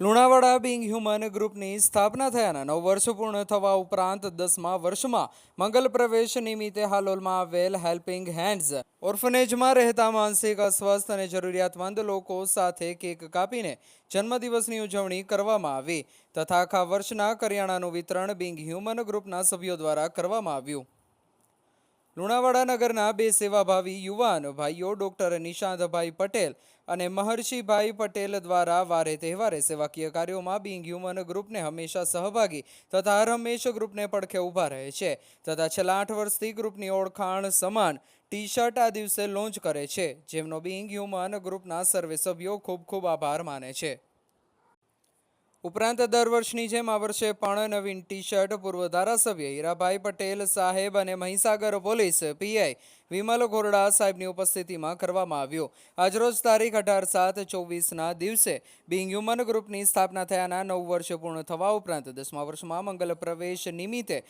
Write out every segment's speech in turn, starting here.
Lunawada Bing human ગ્રુપની સ્થાપના થયાના નવ વર્ષ પૂર્ણ થવા ઉપરાંત દસમા વર્ષમાં મંગલ પ્રવેશ નિમિત્તે હાલોલમાં આવેલ હેલ્પિંગ હેન્ડ્સ ઓર્ફનેજમાં રહેતા માનસિક અસ્વસ્થ અને જરૂરિયાતમંદ લોકો સાથે કેક કાપીને જન્મદિવસની ઉજવણી કરવામાં આવી. તથા આખા વર્ષના કરિયાણાનું વિતરણ બિંગ હ્યુમન ગ્રુપના સભ્યો દ્વારા કરવામાં આવ્યું. લુણાવાડા નગરના બે સેવાભાવી યુવાન ભાઈઓ ડોક્ટર નિશાંતભાઈ પટેલ અને મહર્ષિભાઈ પટેલ દ્વારા વારે તહેવારે સેવાકીય કાર્યોમાં બિંગ હ્યુમન ગ્રુપને હંમેશા સહભાગી તથા હર હંમેશ ગ્રુપને પડખે ઊભા રહે છે તથા છેલ્લા આઠ વર્ષથી ગ્રુપની ઓળખાણ સમાન ટી શર્ટ આ દિવસે લોન્ચ કરે છે જેમનો બિંગ હ્યુમન ગ્રુપના સર્વે સભ્યો ખૂબ ખૂબ આભાર માને છે. ઉપરાંત દર વર્ષની જેમ આ વર્ષે પણ નવીન ટી શર્ટ પૂર્વ ધારાસભ્ય હીરાભાઈ પટેલ સાહેબ અને મહીસાગર પોલીસ પીઆઈ વિમલ ઘોરડા સાહેબની ઉપસ્થિતિમાં કરવામાં આવ્યો. આજરોજ તારીખ અઢાર સાત ચોવીસના દિવસે બિંગ હ્યુમન ગ્રુપની સ્થાપના થયાના નવ વર્ષ પૂર્ણ થવા ઉપરાંત દસમા વર્ષમાં મંગલ પ્રવેશ નિમિત્તે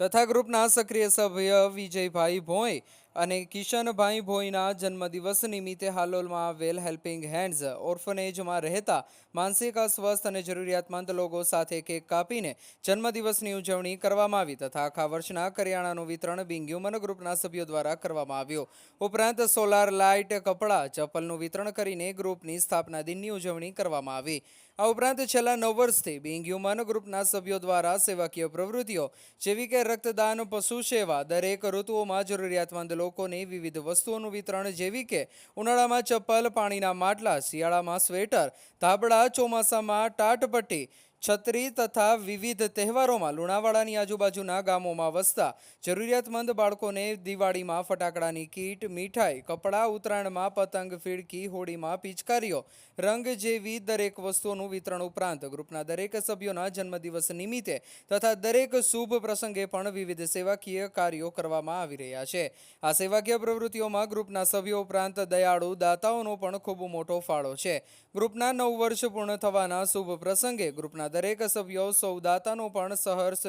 તથા ગ્રુપના સક્રિય સભ્ય વિજયભાઈ ભોઈ અને કિશનભાઈ ભોઈના જન્મદિવસ નિમિત્તે હાલોલમાં આવેલ હેલ્પિંગ હેન્ડ્સ ઓર્ફનેજમાં રહેતા માનસિક અસ્વસ્થ અને જરૂરિયાતમંદ લોકો સાથે કેક કાપીને જન્મદિવસની ઉજવણી કરવામાં આવી તથા આખા વર્ષના કરિયાણાનું વિતરણ બિંગ હ્યુમન ગ્રુપના સભ્યો દ્વારા કરવામાં આવ્યું. ઉપરાંત સોલાર લાઇટ, કપડાં, ચપ્પલનું વિતરણ કરીને ગ્રુપની સ્થાપના દિનની ઉજવણી કરવામાં આવી. આ ઉપરાંત છેલ્લા નવ વર્ષથી બિંગ હ્યુમન ગ્રુપના સભ્યો દ્વારા સેવાકીય પ્રવૃત્તિઓ જેવી કે રક્તદાન, પશુ સેવા દરેક ઋતુઓમાં જરૂરિયાતમંદ લોકોને વિવિધ વસ્તુઓનું વિતરણ, જેવી કે ઉનાળામાં ચપ્પલ, પાણીના માટલા, શિયાળામાં સ્વેટર, ધાબળા, ચોમાસામાં ટાટપટ્ટી છત્રી તથા વિવિધ તહેવારોમાં લુણાવાડાની આજુબાજુના ગામોમાં વસતા જરૂરિયાતમંદ બાળકોને દિવાળીમાં ફટાકડાની કીટ, મીઠાઈ, કપડાં, ઉત્તરાયણમાં પતંગ, ફીડકી, હોળીમાં પિચકારીઓ, રંગ જેવી દરેક વસ્તુઓનું વિતરણ ઉપરાંત ગ્રુપના દરેક સભ્યોના જન્મદિવસ નિમિત્તે તથા દરેક શુભ પ્રસંગે પણ વિવિધ સેવાકીય કાર્યો કરવામાં આવી રહ્યા છે. આ સેવાકીય પ્રવૃત્તિઓમાં ગ્રુપના સભ્યો ઉપરાંત દયાળુ દાતાઓનો પણ ખૂબ મોટો ફાળો છે. ગ્રુપના નવ વર્ષ પૂર્ણ થવાના શુભ પ્રસંગે ગ્રુપના દરેક સભ્યો સૌદાતાનું પણ સહર્ષ